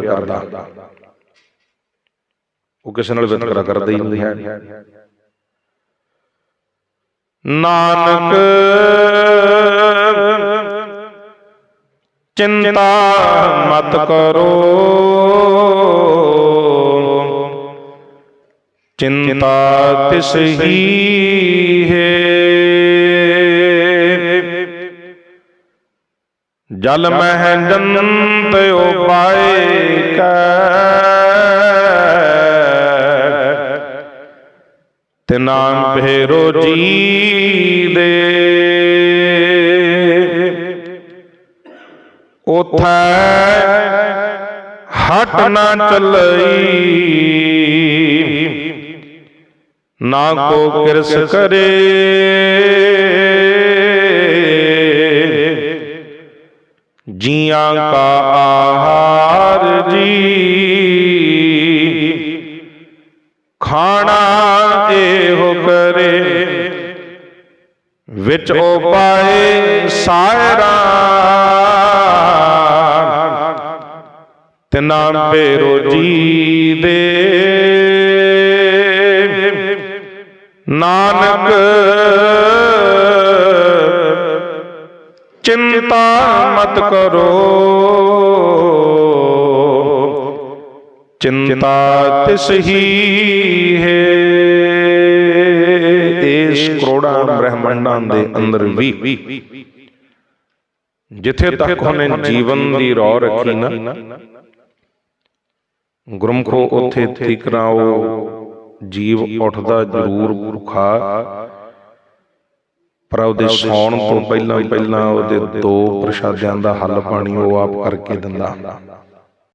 ਪਿਆਰ ਕਰਦਾ। ਉਹ ਕਿਸੇ ਨਾਲ ਵਿਤਕਰਾ ਕਰਦਾ ਹੀ ਨਹੀਂ ਹੈ। ਨਾਨਕ ਚਿੰਤਾ ਮਤ ਕਰੋ। ਚਿੰਤਾ ਤਿਸ ਹੀ ਹੈ। ਜਲ ਮਹਿ ਜੰਤ ਉਪਾਏ। तिना भेरो जी दे उथ हट ना चलई। ना को किरस करे। जिया का आहार जी। ਖਾਣਾ ਇਹੋ ਕਰੇ। ਵਿੱਚ ਉਪਾਏ ਸਾਇਰਾ। ਤਿਨਾ ਭੇਰੋ ਜੀ ਦੇ। ਨਾਨਕ ਚਿੰਤਾ ਮਤ ਕਰੋ। ਚਿੰਤਾ ਤਿਸ ਹੀ ਹੈ ਇਸ ਕਰੋੜਾਂ ਬ੍ਰਹਮੰਡਾਂ ਦੇ ਅੰਦਰ ਵੀ। ਜਿੱਥੇ ਤੱਕ ਉਹਨੇ ਜੀਵਨ ਦੀ ਰੌ ਰੱਖੀ ਨਾ। ਗੁਰਮਖੋ ਉੱਥੇ ਤੀਕਰਾ ਉਹ ਜੀਵ ਉੱਠਦਾ ਜ਼ਰੂਰ ਭੁੱਖਾ। ਪਰ ਉਹਦੇ ਸੌਣ ਤੋਂ ਪਹਿਲਾਂ ਪਹਿਲਾਂ ਉਹਦੇ ਦੋ ਪ੍ਰਸ਼ਾਦਿਆਂ ਦਾ ਹੱਲ ਪਾਣੀ ਉਹ ਆਪ ਕਰਕੇ ਦਿੰਦਾ।